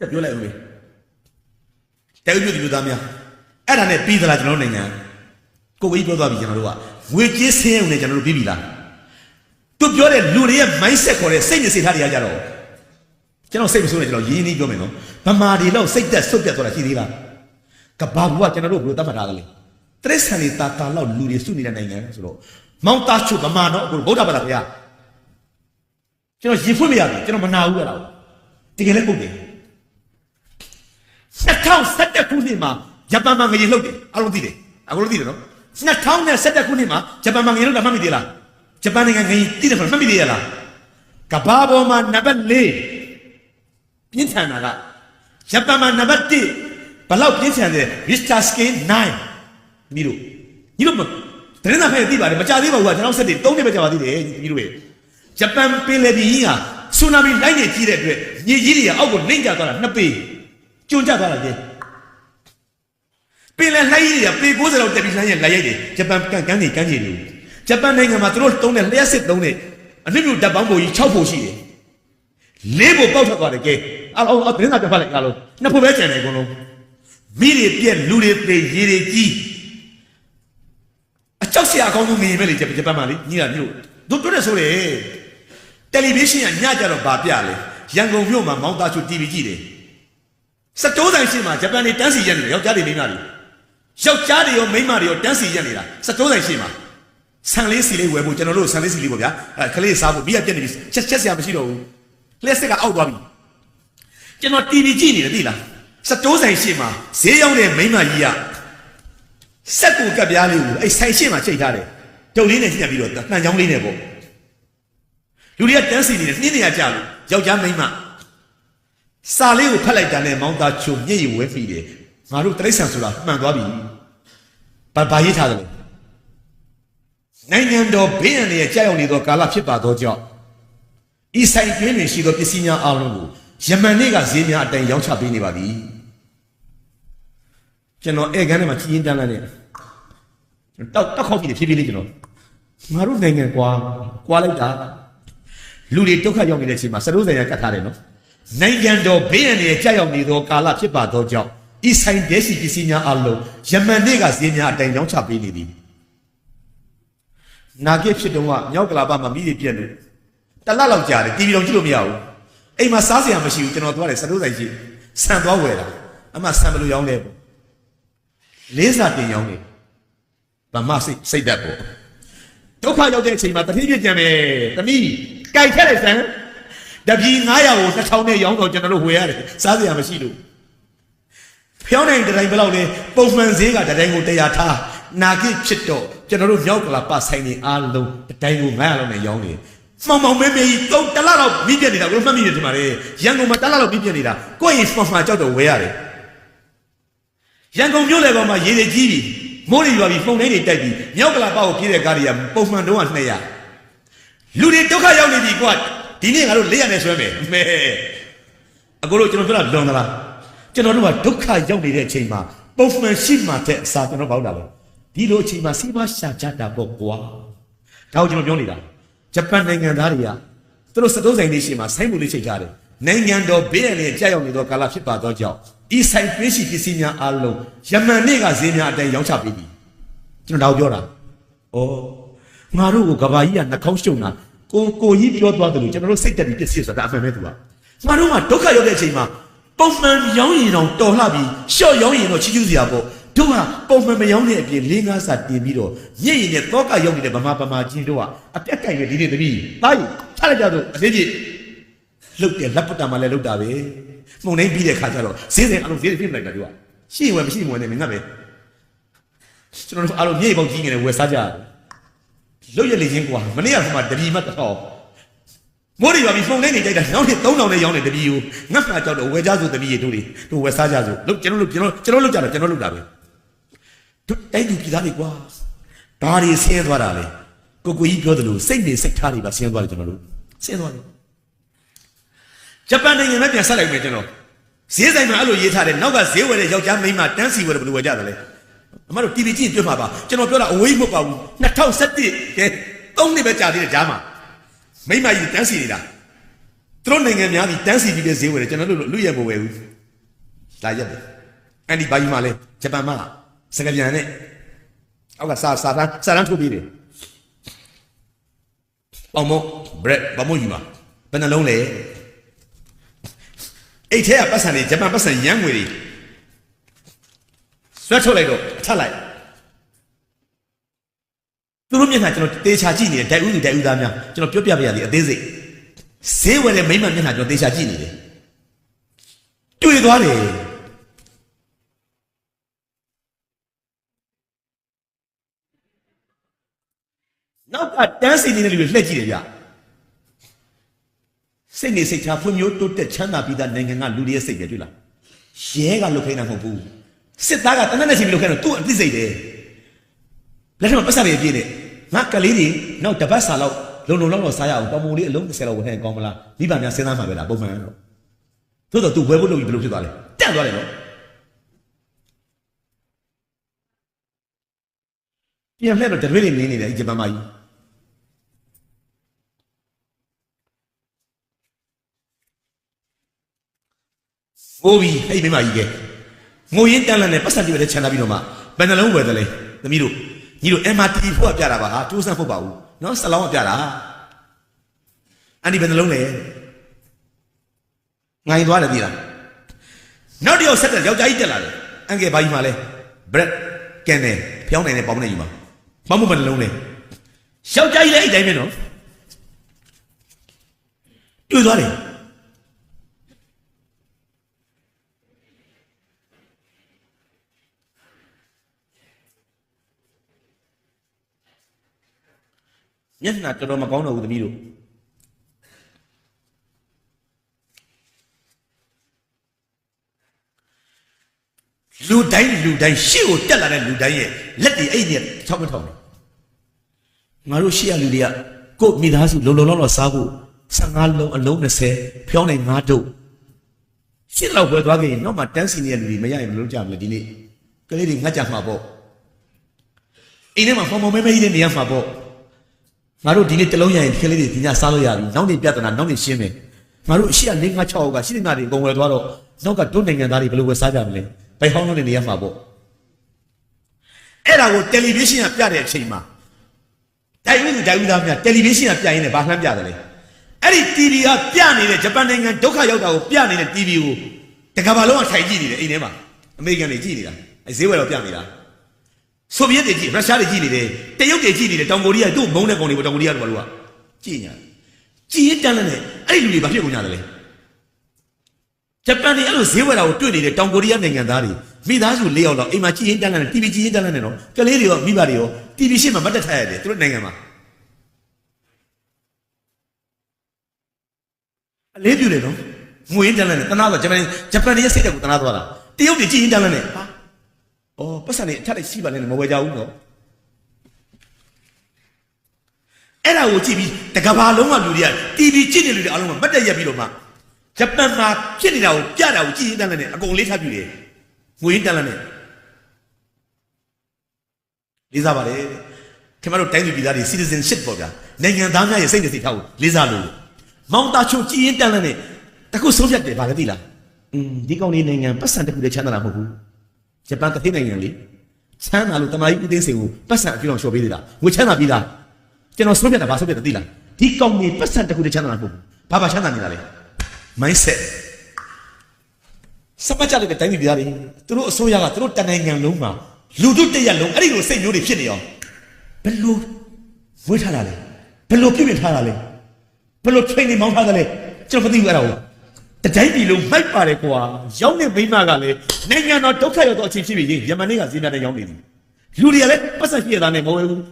ဆက်ပြောလိုက်ဦးလေတဲဥပြုဒီလူသားများအဲ့ဒါနဲ့ပြီးသလားကျွန်တော်တို့နိုင်ငံကိုကိုကြီးပြောသွားပြီကျွန်တော်တို့ကငွေကြေးဆင်းရဲုံနဲ့ကျွန်တော်တို့ပြီးပြီလားသူပြောတဲ့လူတွေရဲ့ mindset ခေါ်တဲ့စိတ်နဲ့စိတ်ထားတွေကကြတော့ကျွန်တော်စိတ်မဆိုးနဲ့ကျွန်တော်ရင်းနှီးပြောမယ်နော်ဗမာတွေတော့စိတ်သက်ဆွတ်ပြတ်သွားတာရှိသေးလားကဘာဘူးကကျွန်တော်တို့ဘယ်လိုသတ်မှတ်ထားသလဲတရိษံနေတာတာလောက်လူတွေစုနေတဲ့နိုင်ငံဆိုတော့မောင်သားချုဗမာတော့အခုဗုဒ္ဓဘာသာဘုရားကျွန်တော်ရင်ဖွင့်မရဘူးကျွန်တော်မနာဘူးအဲ့ဒါကိုတကယ်လည်းပုတ်တယ် 2017ခုနှစ်မှာဂျပန်မှာငရေလှုပ်တယ်အားလုံးသိတယ်အခုလည်းသိတယ်နော်2017ခုနှစ်မှာဂျပန်မှာငရေလှုပ်တာမှတ်မိသေးလားဂျပန်နိုင်ငံငရေသိတယ်ဆိုမှတ်မိသေးရလားကဘာပေါ်မှာနံပါတ်4ပြင်းထန်တာကဂျပန်မှာနံပါတ်1ဘလောက်ပြင်းထန်တယ် Richter scale 9မိတို့ညီတို့မတရင်သားဖက်သိပါတယ်မကြသေးပါဘူးကကျွန်တော်ဆက်တယ်3နှစ်ပဲကြာပါသေးတယ်ညီတို့ရဲ့ဂျပန်ပင်လယ်ပြင်ကြီးဟာဆူနာမီလိုက်နေကြီးတဲ့အတွက်မြေကြီးတွေကအောက်ကိုနှိမ့်ကျသွားတာနှစ်ပေ ကျွန်းကျသွားတာပြင်းပင်လယ်လှိုင်းကြီးတွေကပေ90လောက်တက်ပြီးလှိုင်းရဲ့လက်ရိုက်တွေဂျပန်ကန်ကန်းကြီးကန်းကြီးတွေဂျပန်နိုင်ငံမှာသူတို့သုံးတဲ့လျှက်စစ်သုံးတဲ့အနည်းမျိုးဓာတ်ပေါင်းပုံကြီး6ပုံရှိတယ်လေးပုံပေါက်ထွက်သွားတယ်ကဲအားလုံးအတင်းသားပြဖက်လိုက်အားလုံးနှစ်ဖို့ပဲကျန်တယ်အကုန်လုံးမိတွေပြက်လူတွေသေရေတွေကြီးအကြောက်စရာအကောင်းဆုံးနေပဲလေဂျပန်မှာလေညီလာမျိုးတို့တို့တဲ့ဆိုလေတယ်လီဗီရှင်းကညကြတော့ဗာပြလေရန်ကုန်မြို့မှာမောင်းသားချူ TV ကြည့်တယ် စတိုးဆိုင်ရှိမှာဂျပန်တွေတန်းစီရက်နေတယ်ယောက်ျားတွေမိန်းမတွေယောက်ျားတွေရောမိန်းမတွေရောတန်းစီရက်နေတာစတိုးဆိုင်ရှိမှာဆန်လေးစီလေးဝယ်ဖို့ကျွန်တော်တို့ဆန်လေးစီလေးပေါ့ဗျာအဲကလေးစားဖို့ပြီးရပြက်နေပြီချက်ချက်စရာမရှိတော့ဘူးလက်စစ်ကအောက်သွားပြီကျွန်တော် TV ကြည့်နေတယ်သိလားစတိုးဆိုင်ရှိမှာဈေးရောက်တဲ့မိန်းမကြီးကစက်ကူကပ်ပြားလေးကိုအဲ့ဆိုင်ရှိမှာချိန်ထားတယ်တုပ်လေးနဲ့ညှက်ပြီးတော့နှံချောင်းလေးနဲ့ပေါ့လူတွေကတန်းစီနေတယ်နှင်းနေရကြလို့ယောက်ျားမိန်းမ စာလေးကိုဖတ်လိုက်တာနဲ့မောင်းသားချုံမျက်ရည်ဝဲဖီတယ်ငါတို့တရိษံဆိုတာမှန်သွားပြီဘာဘာရေးထားတယ်လဲနိုင်ငံတော်ဘေးအန္တရာယ်ကြောက်ရွံ့နေသောကာလဖြစ်ပါသောကြောင့်ဤဆိုင်တွင်တွင်ရှိသောပစ္စည်းများအလုံးကိုယမန်နေ့ကဈေးများအတိုင်းရောင်းချပေးနေပါသည်ကျွန်တော်ဧကန်ထဲမှာချီရင်တန်းလန်းနေတောက်တောက်ခေါက်ကြည့်တယ်ဖြည်းဖြည်းလေးကျွန်တော်ငါတို့နိုင်ငံကွာကွာလိုက်တာလူတွေဒုက္ခရောက်နေတဲ့အချိန်မှာစတိုးဆိုင်ရကတ်ထားတယ်နော် နိုင်ငံတော်ဘေးအန္တရာယ်ကြောက်ရွံ့နေသောကာလဖြစ်ပါသောကြောင့်ဤဆိုင်တဲစီပစ္စည်းများအလုံးယမန်နေ့ကဈေးများအတိုင်းရောင်းချပေးနေသည်နာဂစ်ဖြစ်တုန်းကမြောက်ကလာပမှာမိတွေပြက်လို့တလလောက်ကြာတယ်တီဗီတော့ကြည့်လို့မရဘူးအိမ်မှာစားစရာမရှိဘူးကျွန်တော်သွားတယ်စတိုးဆိုင်ရှိဆန်သွားဝယ်တာအမှဆန်ဘယ်လိုရောင်းလဲပေါ့လေးစားတင်ရောင်းတယ်ဗမာစိတ်စိတ်ဓာတ်ပေါ့ဒုက္ခရောက်တဲ့အချိန်မှာတတိပြည့်ကြံမယ်တမိကြိုက်ထက်လိုက်ဆန် တပီ900ကို2000နဲ့ရောင်းတော့ကျွန်တော်တို့ဝယ်ရတယ်စားစရာမရှိလို့ဖျောင်းနိုင်တဲ့တိုင်းဘယ်လောက်လဲပုံမှန်ဈေးကတတိုင်းကို100ထားနာကိဖြစ်တော့ကျွန်တော်တို့မြောက်ကလာပဆိုင်နေအားလုံးတတိုင်းကို900လောက်နဲ့ရောင်းနေမှောင်မှောင်မဲမဲကြီးတော့တလားတော့မိပြက်နေတာကိုမှတ်မိတယ်ဒီမှာလေရန်ကုန်မှာတလားတော့မိပြက်နေတာကိုယ့်ရင်မှောင်မှကြောက်တော့ဝယ်ရတယ်ရန်ကုန်မြို့လေပေါ်မှာရေတွေကြီးပြီမိုးတွေရွာပြီဖုန်တိုင်းတွေတိုက်ပြီမြောက်ကလာပေါ့ကိုပြေးတဲ့ကားတွေကပုံမှန်တော့က200လူတွေဒုက္ခရောက်နေပြီကွာ ဒီနေ့ငါတို့လက်ရနေဆွဲမယ်မဲအကိုတို့ကျွန်တော်ပြောတာလွန်သလားကျွန်တော်တို့ကဒုက္ခရောက်နေတဲ့အချိန်မှာပုံမှန်ရှိမှတဲ့အစားကျွန်တော်ပေါက်တာပဲဒီလိုအချိန်မှာစီးပွားရှာကြတာပေါ့ကွာဒါကိုကျွန်တော်ပြောနေတာဂျပန်နိုင်ငံသားတွေကသူတို့စတိုးဆိုင်လေးရှိမှဆိုင်းမှုလေးချိန်ကြတယ်နိုင်ငံတော်ဘေးရန်လေးကြောက်ရောက်နေသောကာလဖြစ်ပါသောကြောင့်ဤဆိုင်တွင်းရှိပစ္စည်းများအားလုံးယမန်နေ့ကဈေးများအတိုင်းရောင်းချပေးပြီကျွန်တော်ဒါကိုပြောတာဩငါတို့ကိုကဘာကြီးကနှာခေါင်းရှုံတာ ကိုကိုကြီးပြောသွားတယ်လို့ကျွန်တော်တို့စိတ်တက်ပြီးပစ္စည်းဆိုတာဒါအမှန်ပဲသူကငါတို့ကဒုက္ခရောက်တဲ့အချိန်မှာပုံမှန်ရောင်းရင်တော့တော်လှပြီးရှော့ရောင်းရင်တော့ချီးကျူးစရာပေါ့တို့ကပုံမှန်မရောင်းတဲ့အပြင်၄၅စာတင်ပြီးတော့ညစ်ရင်နဲ့တောကရောက်နေတဲ့ဗမာဗမာချင်းတို့ကအပြက်ကင်ရဒီနေ့တပည့်တာကြီးချလိုက်ကြတော့အသေးကြီးလုတ်တယ်လက်ပတ္တမှာလည်းလုတ်တာပဲမှုန်နေပြီးတဲ့ခါကျတော့ဈေးစဉ်အလုံးဈေးတွေပြလိုက်တာတို့ကရှိရင်ဝယ်မရှိရင်ဝယ်နေမင်းကပဲကျွန်တော်တို့အားလုံးမြေပေါက်ကြီးငယ်နဲ့ဝယ်စားကြတယ် လုတ်ရလေချင်းကွာမနေ့ကမှတပည့်မှတစ်ထောင်မိုးရီပါပြီဖုန်နေနေကြိုက်တာနောက်နေ့3000နဲ့ရောင်းနေတပည့်ကိုငတ်မှာကြောက်တော့ဝယ်ကြဆိုတပည့်တို့တွေတို့ဝယ်စားကြဆိုလုတ်ကျွန်တော်တို့ကျွန်တော်ကျွန်တော်လုတ်ကြတယ်ကျွန်တော်လုတ်တာပဲတို့တိုက်သူပြည်သားတွေကွာဒါတွေဆင်းသွားတာလေကိုကိုကြီးပြောသလိုစိတ်နေစိတ်ထားတွေပါဆင်းသွားတယ်ကျွန်တော်တို့ဆင်းသွားတယ်ဂျပန်နိုင်ငံနဲ့ပြန်ဆက်လိုက်မယ်ကျွန်တော်ဈေးဆိုင်မှာအဲ့လိုရေးထားတယ်နောက်ကဈေးဝယ်တဲ့ယောက်ျားမိန်းမတန်းစီဝယ်တယ်ဘယ်လိုဝယ်ကြတယ်လဲ အမတို့ TV ကြည့်တွေ့မှာပါကျွန်တော်ပြောတာအဝေးမဟုတ်ပါဘူး2017ကဲ3နှစ်ပဲကြာသေးတယ်ကြားမှာမိမကြီးတန်းစီနေတာသူတို့နိုင်ငံများဒီတန်းစီပြီးတဲ့ဈေးဝယ်တယ်ကျွန်တော်တို့လူရဲမဝယ်ဘူးလာရက်တယ်အဲ့ဒီဘာကြီးမှလဲဂျပန်မှာစကပြန်နဲ့အောက်ကစာစာတန်းစာတန်းထုတ်ပြီးတယ်အောင်မဘရက်ဘာမို့ယူမှာဘယ်နှလုံးလဲအဲ့ထဲကပတ်စံတွေဂျပန်ပတ်စံရမ်းငွေတွေ ဆွဲထုတ်လိုက်တော့အထက်လိုက်သူတို့မျက်နှာကျွန်တော်တေချာကြည့်နေတယ်တိုက်ဦးသူတိုက်ဦးသားများကျွန်တော်ပြောပြပြရသည်အသေးစိတ်ဈေးဝယ်တဲ့မိမ့်မမျက်နှာကျွန်တော်တေချာကြည့်နေတယ်တွေ့သွားတယ်နောက်ကတန်းစီနေတဲ့လူတွေလှည့်ကြည့်တယ်ဗျစိတ်နေစိတ်ချဖွံ့ဖြိုးတိုးတက်ချမ်းသာပြီးသားနိုင်ငံကလူတွေရဲ့စိတ်ပဲတွေ့လားရဲကလုတ်ခိုင်းတာမဟုတ်ဘူး စစ်သားကတနက်နဲ့ချိန်ပြီးလုတ်ခိုင်းတော့သူ့အသိစိတ်တယ်လက်ထက်မှာပတ်စံတွေပြည့်တယ်ငါကလေးတွေနောက်တပတ်စာလောက်လုံလုံလောက်လောက်စားရအောင်တော်မုံလေးအလုံး30လောက်ဝယ်ให้ကောင်းမလားမိဘများစဉ်းစားမှာပဲလားပုံမှန်တော့သို့တော့ तू ဝယ်ဖို့လုပ်ပြီးဘယ်လိုဖြစ်သွားလဲတက်သွားတယ်နော်ပြန်လှည့်တော့တရွေးတွေနေနေတယ်ဒီဂျပန်မကြီးငိုပြီးအဲ့ဒီမိမကြီးက ငိုရင်းတန်းလန့်နဲ့ပတ်စံတွေပဲချန်တာပြီးတော့မှဘယ်နှလုံးဝယ်တယ်လဲသမီးတို့ညီတို့ MRT ဖို့ကပြတာပါဟာတိုးစမ်းဖို့ပါဘူးနော်စလောင်းကပြတာအန်ဒီဘယ်နှလုံးလဲငိုင်းသွားတယ်ပြည်လားနောက်တစ်ယောက်ဆက်တဲ့ယောက်ျားကြီးတက်လာတယ်အန်ကယ်ဘာကြီးမှလဲဘရက်ကန်တယ်ဖျောင်းနိုင်တဲ့ပေါင်းနေယူမှာမမဘယ်နှလုံးလဲယောက်ျားကြီးလည်းအဲ့တိုင်းပဲနော်တွေ့သွားတယ် မျက်နှာတော်တော်မကောင်းတော့ဘူးသမီးတို့လူတိုင်းလူတိုင်းရှေ့ကိုတက်လာတဲ့လူတိုင်းရဲ့လက်တွေအဲ့ဒီနဲ့ချောက်မထောင်တယ်ငါတို့ရှေ့ရလူတွေကကို့မိသားစုလုံလုံလောက်လောက်စားဖို့15လုံးအလုံး20ဖျောင်းနိုင်5တုပ်ရှစ်လောက်ပဲသွားခဲ့ရင်တော့မှတန်းစီနေတဲ့လူတွေမရရင်မလုပ်ကြဘူးလေဒီနေ့ကလေးတွေငတ်ကြမှာပေါ့အိမ်ထဲမှာဖုံဖုံမဲမဲကြီးတဲ့နေရာမှာပေါ့ ငါတို့ဒီနေ့တလုံးရရင်ဒီကလေးတွေဒီညစားလို့ရပြီနောက်နေ့ပြဿနာနောက်နေ့ရှင်းမယ်ငါတို့အရှိက၄၅6အောက်ကရှိနေတာတွေအကုန်ဝယ်သွားတော့နောက်ကတို့နိုင်ငံသားတွေဘယ်လိုဝယ်စားကြမလဲဘိုင်ဟောင်းလုံးတွေနေရမှာပေါ့အဲ့ဒါကိုတယ်လီဗီရှင်းကပြတဲ့အချိန်မှာတိုင်ဝင်းသူတိုင်ဝင်းသားများတယ်လီဗီရှင်းကပြရင်လည်းဘာလှမ်းပြတယ်လဲအဲ့ဒီ TV ကပြနေတဲ့ဂျပန်နိုင်ငံဒုက္ခရောက်တာကိုပြနေတဲ့ TV ကိုတကဘာလုံးကထိုင်ကြည့်နေတယ်အိမ်ထဲမှာအမေရိကန်တွေကြည့်နေတာအဲဈေးဝယ်တော့ပြနေတာ ဆိုဗီယက်တွေကြည့်ရုရှားတွေကြည့်နေတယ်တရုတ်တွေကြည့်နေတယ်တောင်ကိုရီးယားတို့မုန်းတဲ့ကောင်တွေပေါ့တောင်ကိုရီးယားတို့ဘာလို့ကကြည့်ညာကြည့်ရင်တန်းလည်းနဲ့အဲ့ဒီလူတွေဘာဖြစ်ကုန်ကြတယ်လဲဂျပန်တွေအဲ့လိုဈေးဝယ်တာကိုတွေ့နေတဲ့တောင်ကိုရီးယားနိုင်ငံသားတွေမိသားစု၄ယောက်လောက်အိမ်မှာကြည့်ရင်တန်းလည်းနဲ့ TV ကြည့်ရင်တန်းလည်းနဲ့နော်ကလေးတွေရောမိဘတွေရော TV ရှင်းမှာမတ်တက်ထားရတယ်သူတို့နိုင်ငံမှာအလေးပြုတယ်နော်ငွေရင်တန်းလည်းနဲ့တနာတော့ဂျပန်ဂျပန်တွေရဲ့စိတ်ဓာတ်ကိုတနာသွားတာတရုတ်တွေကြည့်ရင်တန်းလည်းနဲ့ဟာ။ အော်ပတ်စံနေအထက်လိုက်ရှိပါနဲ့မဝယ်ကြဘူးနော်။အဲ့ဒါကိုကြည့်ပြီးတကဘာလုံးကလူတွေက TV ကြည့်နေလူတွေအားလုံးကမတ်တက်ရက်ပြီးတော့မှဂျပန်မှာဖြစ်နေတာကိုပြတာကိုကြည့်ရင်တန်းလည်းနဲ့အကုန်လေးထားပြတယ်။ငွေရင်းတန်းလည်းနဲ့လေးစားပါတယ်။ခင်ဗျားတို့တိုင်းသူပြည်သားတွေ citizenship ပေါ့ဗျာ။နိုင်ငံသားများရဲ့စိတ်နဲ့စိတ်ထားကိုလေးစားလို့မောင်တာချုံကြည့်ရင်တန်းလည်းနဲ့တခုဆုံးဖြတ်တယ်ဗာလဲသိလား။อืมဒီကောင်လေးနိုင်ငံပတ်စံတစ်ခုတည်းချမ်းသာတာမဟုတ်ဘူး။ ဂျပန်ကတိနိုင်ငံလေချမ်းသာလို့တမကြီးဦးသိန်းစိန်ကိုပတ်စံအပြည့်အောင်လျှော်ပေးသေးတာငွေချမ်းသာပြီးသားကျွန်တော်ဆုံးဖြတ်တာဘာဆုံးဖြတ်တာသိလားဒီကောင်ကြီးပတ်စံတစ်ခုတည်းချမ်းသာတာမဟုတ်ဘူးဘာဘာချမ်းသာနေတာလဲ mindset စပတ်ကြတဲ့တိုင်းပြည်ပြည်သားတွေသူတို့အစိုးရကသူတို့တနိုင်ငံလုံးမှာလူတို့တရက်လုံးအဲ့ဒီလိုစိတ်မျိုးတွေဖြစ်နေအောင်ဘယ်လိုဝေးထားတာလဲဘယ်လိုပြုပြင်ထားတာလဲဘယ်လို training မောင်းထားတာလဲကျွန်တော်မသိဘူးအဲ့ဒါကို တတိုင်းပြည်လုံးမိုက်ပါတယ်ကွာရောက်နေမိမကလည်းနိုင်ငံတော်ဒုက္ခရောက်တော့အချိန်ဖြစ်ပြီယမန်နေ့ကဈေးများနဲ့ရောက်နေတယ်လူတွေကလည်းပတ်ဆက်ပြည့်သားနဲ့မဝဲဘူး